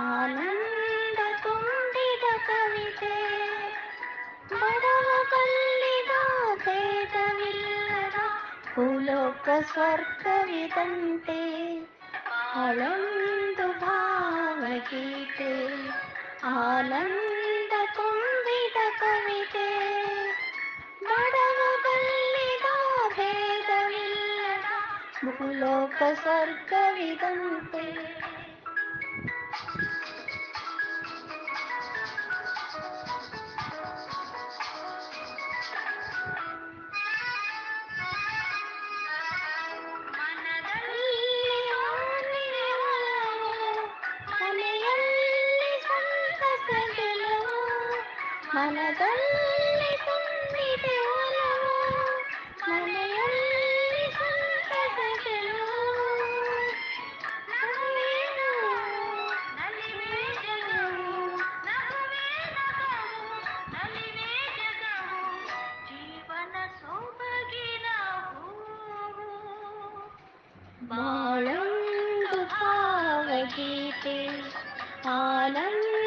ಆನಂದ ತುಂಬಿದ ಕವಿತೆ ಬಡವ ಬಲ್ಲಿದ ಭೇದವಿಲ್ಲದ ಭೂಲೋಕ ಸ್ವರ್ಗವಿದಂತೆ ಅಳೊಂದು ಭಾವಗೀತೆ ಆನಂದ ತುಂಬಿದ ಕವಿತೆ ಬಡವ ಬಲ್ಲಿದ ಭೇದವಿಲ್ಲದ ಭೂಲೋಕ ಸ್ವರ್ಗವಿದಂತೆ ಮನದಲ್ಲಿ ತುಂಬಿದೆ ಒಲವು ಮನೆಯಲ್ಲಿ ಸಂತಸ ಗೆಲುವು ನಗುವೇನು ನಲಿವೇ ಜಗವು ನಗುವೇ ನಗವು ನಲಿವೇ ಜಗವು ಜೀವನ ಸೊಬಗಿನ ಹೂವು ಬಾಳೊಂದು ಭಾವಗೀತೆ ಆನಂದ